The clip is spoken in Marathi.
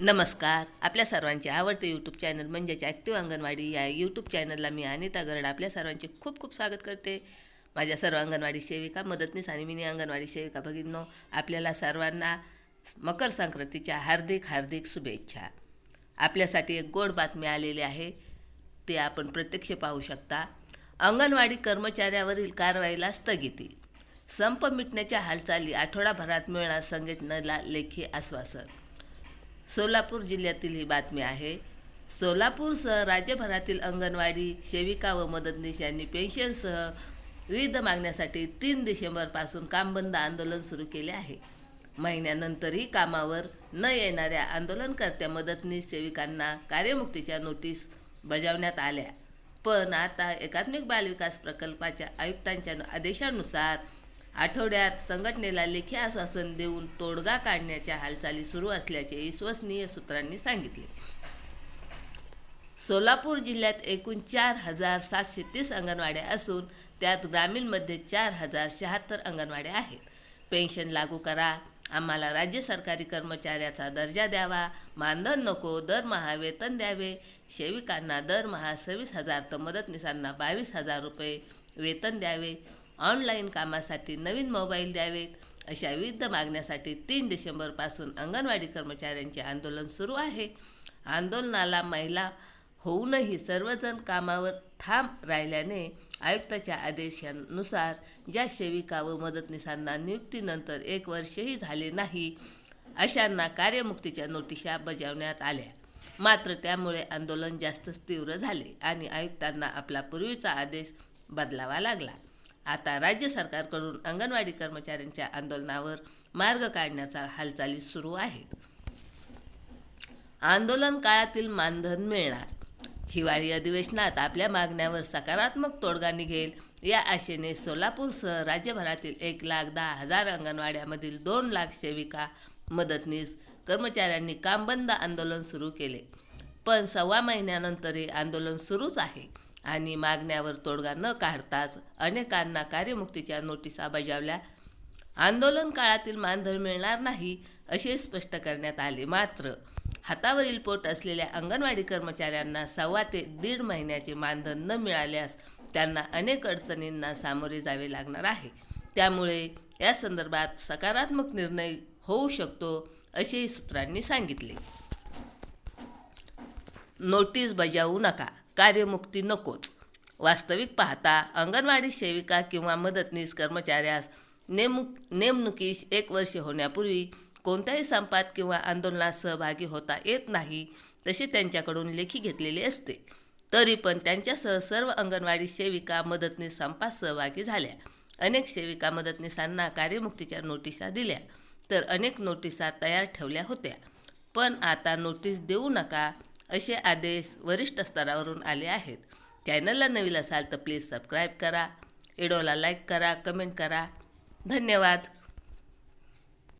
नमस्कार. आपल्या सर्वांचे आवडते यूट्यूब चॅनल म्हणजेच ॲक्टिव्ह अंगणवाडी या यूट्यूब चॅनलला मी अनिता गरड आपल्या सर्वांचे खूप खूप स्वागत करते. माझ्या सर्व अंगणवाडी सेविका मदतनीस आणि मिनी अंगणवाडी सेविका भगिनींनो आपल्याला सर्वांना मकर संक्रांतीच्या हार्दिक हार्दिक शुभेच्छा. आपल्यासाठी एक गोड बातमी आलेली आहे ते आपण प्रत्यक्ष पाहू शकता. अंगणवाडी कर्मचाऱ्यावरील कारवाईला स्थगिती. संप मिटण्याच्या हालचाली आठवडाभरात मिळणार संघटनेला लेखी आश्वासन. सोलापूर जिल्ह्यातील ही बातमी आहे. सोलापूरसह राज्यभरातील अंगणवाडी सेविका व मदतनीस यांनी पेन्शनसह विविध मागण्यासाठी तीन डिसेंबरपासून कामबंद आंदोलन सुरू केले आहे. महिन्यानंतरही कामावर न येणाऱ्या आंदोलनकर्त्या मदतनीस सेविकांना कार्यमुक्तीच्या नोटीस बजावण्यात आल्या. पण आता एकात्मिक बालविकास प्रकल्पाच्या आयुक्तांच्या आदेशानुसार आठवड्यात संघटनेला लेखी आश्वासन देऊन तोडगा काढण्याच्या हालचाली सुरू असल्याचे विश्वसनीय सूत्रांनी सांगितले. सोलापूर जिल्ह्यात एकूण चार हजार सातशे तीस अंगणवाड्या असून त्यात ग्रामीणमध्ये चार हजार शहात्तर अंगणवाड्या आहेत. पेन्शन लागू करा आम्हाला राज्य सरकारी कर्मचाऱ्याचा दर्जा द्यावा मानधन नको दरमहा वेतन द्यावे सेविकांना दरमहा सव्वीस हजार तर मदतनीसांना बावीस हजार रुपये वेतन द्यावे ऑनलाईन कामासाठी नवीन मोबाईल द्यावेत. अशा विविध मागण्यासाठी तीन डिसेंबरपासून अंगणवाडी कर्मचाऱ्यांचे आंदोलन सुरू आहे. आंदोलनाला महिला होऊनही सर्वजण कामावर ठाम राहिल्याने आयुक्ताच्या आदेशानुसार ज्या सेविका व मदतनीसांना नियुक्तीनंतर एक वर्षही झाले नाही अशांना कार्यमुक्तीच्या नोटिशा बजावण्यात आल्या. मात्र त्यामुळे आंदोलन जास्तच तीव्र झाले आणि आयुक्तांना आपला पूर्वीचा आदेश बदलावा लागला. आता राज्य सरकारकडून अंगणवाडी कर्मचाऱ्यांच्या आंदोलनावर मार्ग काढण्याचा हालचाली सुरू आहेत. आंदोलन काळातील मानधन मिळणार. हिवाळी अधिवेशनात आपल्या मागण्यावर सकारात्मक तोडगा निघेल या आशेने सोलापूरसह राज्यभरातील एक लाख दहा हजार अंगणवाड्यामधील दोन लाख सेविका मदतनीस कर्मचाऱ्यांनी कामबंद आंदोलन सुरू केले. पण सव्वा महिन्यानंतरही आंदोलन सुरूच आहे. आणि मागण्यावर तोडगा न काढताच अनेकांना कार्यमुक्तीच्या नोटिसा बजावल्या. आंदोलन काळातील मानधन मिळणार नाही असे स्पष्ट करण्यात आले. मात्र हातावरील पोट असलेल्या अंगणवाडी कर्मचाऱ्यांना सव्वा ते दीड महिन्याचे मानधन न मिळाल्यास त्यांना अनेक अडचणींना सामोरे जावे लागणार आहे. त्यामुळे या संदर्भात सकारात्मक निर्णय होऊ शकतो असेही सूत्रांनी सांगितले. नोटीस बजावू नका. कार्यमुक्ती नकोच. वास्तविक पाहता अंगणवाडी सेविका किंवा मदतनीस कर्मचाऱ्यास नेमुक नेमणुकीस एक वर्ष होण्यापूर्वी कोणत्याही संपात किंवा आंदोलनात सहभागी होता येत नाही तसे त्यांच्याकडून लेखी घेतलेले असते. तरी पण त्यांच्यासह सर्व अंगणवाडी सेविका मदतनीस संपात सहभागी झाल्या. अनेक सेविका मदतनीसांना कार्यमुक्तीच्या नोटिसा दिल्या. तर अनेक नोटिसा तयार ठेवल्या होत्या. पण आता नोटीस देऊ नका असे आदेश वरिष्ठ स्तरावरून आले आहेत. चॅनलला नवीन असाल तर प्लीज सबस्क्राईब करा. व्हिडिओला लाईक करा कमेंट करा. धन्यवाद.